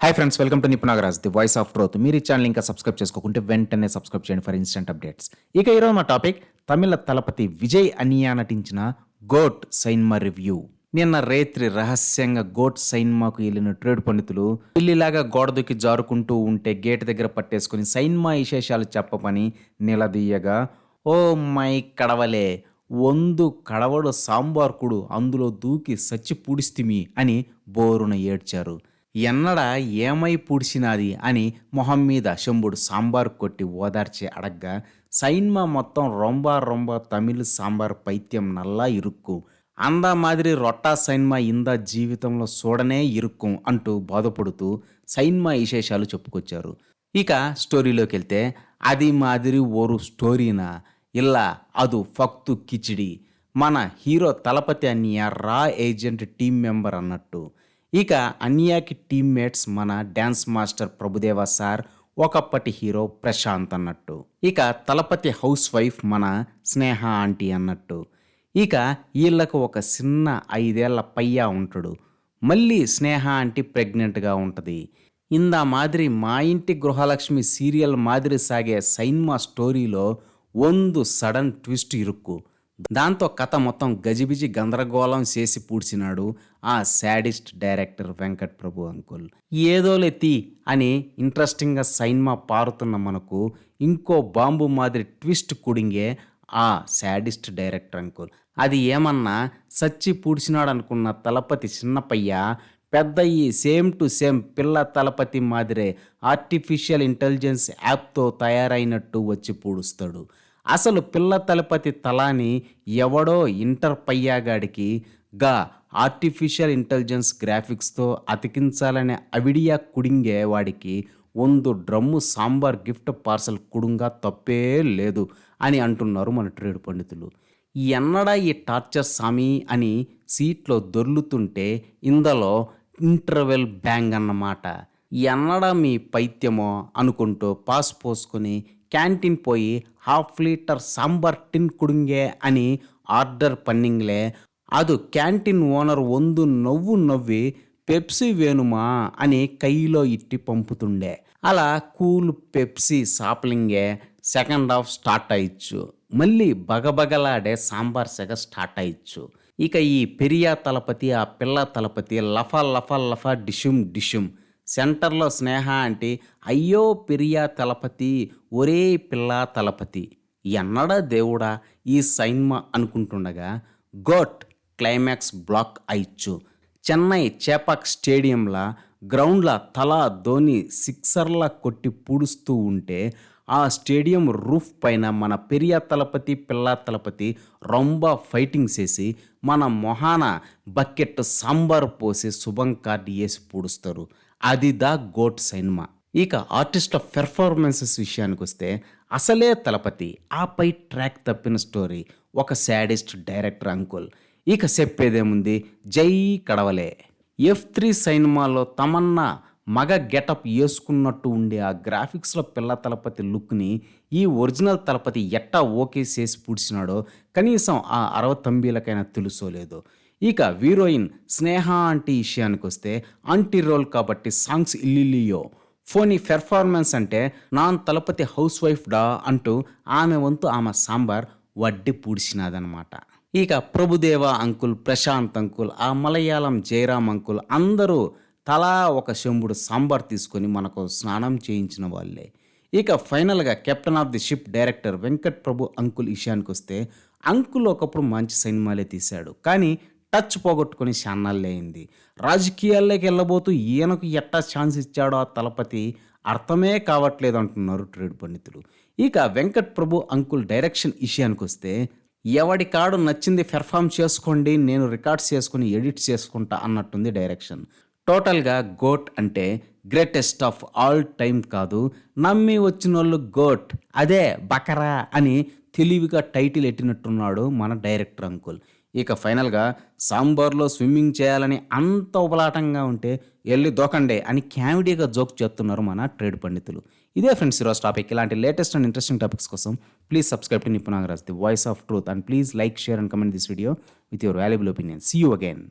Hi friends welcome to Nipunagaraj the voice of truth మీరు ఈ channel ఇంకా subscribe చేసుకోకుంటే వెంటనే సబ్స్క్రైబ్ చేయండి ఫర్ ఇన్స్టెంట్ అప్డేట్స్ ఇక ఈరోజు మా టాపిక్ తమిళ తలపతి విజయ్ అనియా నటించిన గోట్ సైన్మా రివ్యూ నిన్న రేత్రి రహస్యంగా గోట్ సైన్మాకు వెళ్ళిన ట్రేడ్ పండితులు పిల్లిలాగా గోడ దూకి జారుకుంటూ ఉంటే గేట్ దగ్గర పట్టేసుకుని సైన్మా విశేషాలు చెప్పమని నిలదీయగా ఓ మై కడవలే వందు కడవడు సాంబార్కుడు అందులో దూకి సచ్చి పూడిస్తిమి అని బోరున ఏడ్చారు. ఎన్నడ ఏమై పూడ్చినాది అని మొహం మీద శంభుడు సాంబార్ కొట్టి ఓదార్చి అడగ్గా సైన్మా మొత్తం రొంబ రొంబ తమిళ్ సాంబార్ పైత్యం నల్లా ఇరుక్కు. అందా మాదిరి రొట్టా సైన్మా ఇందా జీవితంలో చూడనే ఇరుక్కు అంటూ బాధపడుతూ సైన్మా విశేషాలు చెప్పుకొచ్చారు. ఇక స్టోరీలోకి వెళ్తే అది మాదిరి ఓరు స్టోరీనా? ఇలా అదు ఫక్తు కిచిడి. మన హీరో తలపతి అన్నయ్య రా ఏజెంట్ టీం మెంబర్ అన్నట్టు. ఇక అన్యాకి టీమ్మేట్స్ మన డ్యాన్స్ మాస్టర్ ప్రభుదేవ సార్ ఒకప్పటి హీరో ప్రశాంత్ అన్నట్టు. ఇక తలపతి హౌస్ వైఫ్ మన స్నేహ ఆంటీ అన్నట్టు. ఇక వీళ్ళకు ఒక చిన్న ఐదేళ్ళ పయ్యా ఉంటాడు. మళ్ళీ స్నేహ ఆంటీ ప్రెగ్నెంట్గా ఉంటుంది. ఇందా మాదిరి మా ఇంటి గృహలక్ష్మి సీరియల్ మాదిరి సాగే సైన్మా స్టోరీలో ಒಂದು సడన్ ట్విస్ట్ ఇరుక్కు. దాంతో కథ మొత్తం గజిబిజి గందరగోళం చేసి పూడ్చినాడు ఆ sadist director Venkat Prabhu uncle. ఏదోలెత్తి అని ఇంట్రెస్టింగ్గా సైన్మా పారుతున్న మనకు ఇంకో బాంబు మాదిరి ట్విస్ట్ కుడింగే ఆ శాడిస్ట్ డైరెక్టర్ అంకుల్. అది ఏమన్నా సచ్చి పూడ్చినాడు అనుకున్న తలపతి చిన్నపయ్య పెద్ద ఈ సేమ్ టు సేమ్ పిల్ల తలపతి మాదిరే ఆర్టిఫిషియల్ ఇంటెలిజెన్స్ యాప్తో తయారైనట్టు వచ్చి పూడుస్తాడు. అసలు పిల్ల తలపతి తలాని ఎవడో ఇంటర్ పయ్యాగాడికి గా ఆర్టిఫిషియల్ ఇంటెలిజెన్స్ గ్రాఫిక్స్తో అతికించాలనే అవిడియా కుడింగే వాడికి ಒಂದು డ్రమ్ము సాంబార్ గిఫ్ట్ పార్సల్ కుడుంగా తప్పే లేదు అని అంటున్నారు మన ట్రేడ్ పండితులు. ఎన్నడా ఈ టార్చర్ సామి అని సీట్లో దొర్లుతుంటే ఇందులో ఇంటర్వెల్ బ్యాంగ్ అన్నమాట. ఎన్నడా మీ పైత్యమో అనుకుంటూ పాస్ పోసుకొని క్యాంటీన్ పోయి హాఫ్ లీటర్ సాంబార్ టిన్ కుడుంగే అని ఆర్డర్ పన్నింగ్లే ಅದು క్యాంటీన్ ఓనర్ ಒಂದು నవ్వు నవ్వి పెప్సీ వేణుమా అని కైలో ఇట్టి పంపుతుండే అలా కూల్ పెప్సీ సాప్లింగే సెకండ్ హాఫ్ స్టార్ట్ అయ్యచ్చు మళ్ళీ బగబగలాడే సాంబార్ సెగ స్టార్ట్ అయ్యచ్చు ఇక ఈ పెరియా తలపతి ఆ పిల్ల తలపతి లఫా లఫా లఫా డిషుమ్ డిషుమ్ సెంటర్లో స్నేహ అంటే అయ్యో పెరియా తలపతి ఒరే పిల్ల తలపతి. ఎన్నడా దేవుడా ఈ సైన్మా అనుకుంటుండగా గోట్ క్లైమాక్స్ బ్లాక్ అయ్యచ్చు చెన్నై చేపాక్ స్టేడియంలో గ్రౌండ్ల తల ధోని సిక్సర్ల కొట్టి పూడుస్తూ ఉంటే ఆ స్టేడియం రూఫ్ పైన మన పెరియ తలపతి పిల్ల తలపతి రొంబ ఫైటింగ్ చేసి మన మొహాన బకెట్ సాంబార్ పోసి శుభం కార్డు వేసి పూడుస్తారు. అది ద గోట్ సినిమా. ఇక ఆర్టిస్ట్ ఆఫ్ పెర్ఫార్మెన్సెస్ విషయానికి వస్తే అసలే తలపతి ఆపై ట్రాక్ తప్పిన స్టోరీ ఒక శాడిస్ట్ డైరెక్టర్ అంకుల్. ఇక చెప్పేదేముంది? జై కడవలే. ఎఫ్ త్రీ సినిమాలో తమన్నా మగ గెటప్ వేసుకున్నట్టు ఉండే ఆ గ్రాఫిక్స్లో పిల్ల తలపతి లుక్ని ఈ ఒరిజినల్ తలపతి ఎట్టా ఓకే చేసి పూడ్చినాడో కనీసం ఆ అరవ తంబీలకైనా తెలుసోలేదు. ఇక హీరోయిన్ స్నేహ ఆంటీ విషయానికి వస్తే ఆంటీ రోల్ కాబట్టి సాంగ్స్ ఇల్లిలియో ఫోనీ పెర్ఫార్మెన్స్ అంటే నాన్ తలపతి హౌస్ వైఫ్ డా అంటూ ఆమె వంతు ఆమె సాంబార్ వడ్డి పూడ్చినాదనమాట ఇక ప్రభుదేవ అంకుల్ ప్రశాంత్ అంకుల్ ఆ మలయాళం జయరామ్ అంకుల్ అందరూ తలా ఒక శంభుడు సాంబార్ తీసుకొని మనకు స్నానం చేయించిన వాళ్ళే. ఇక ఫైనల్గా captain of the ship director Venkat Prabhu uncle విషయానికి వస్తే అంకుల్ ఒకప్పుడు మంచి సినిమాలే తీశాడు. కానీ టచ్ పోగొట్టుకుని ఛానల్లే అయింది. రాజకీయాల్లోకి వెళ్ళబోతూ ఈయనకు ఎట్టా ఛాన్స్ ఇచ్చాడో ఆ తలపతి అర్థమే కావట్లేదు అంటున్నారు ట్రేడ్ పండితులు. ఇక వెంకట్ ప్రభు అంకుల్ డైరెక్షన్ విషయానికి వస్తే ఎవడి కాడు నచ్చింది పెర్ఫామ్ చేసుకోండి నేను రికార్డ్స్ చేసుకుని ఎడిట్ చేసుకుంటా అన్నట్టుంది డైరెక్షన్. టోటల్గా గోట్ అంటే గ్రేటెస్ట్ ఆఫ్ ఆల్ టైం కాదు నమ్మి వచ్చిన వాళ్ళు గోట్ అదే బకరా అని తెలివిగా టైటిల్ ఎట్టినట్టున్నాడు మన డైరెక్టర్ అంకుల్. ఇక ఫైనల్గా సాంబార్లో స్విమ్మింగ్ చేయాలని అంత ఉపలాటంగా ఉంటే వెళ్ళి దోకండే అని క్యామిడీగా జోక్ చేస్తున్నారు మన ట్రేడ్ పండితులు. ఇదే ఫ్రెండ్స్ ఈరోజు టాపిక్. ఇలాంటి లేటెస్ట్ అండ్ ఇంట్రెస్టింగ్ టాపిక్స్ కోసం please subscribe to Nipunagaraj the voice of truth and please like share and comment this video with your valuable opinion. See you again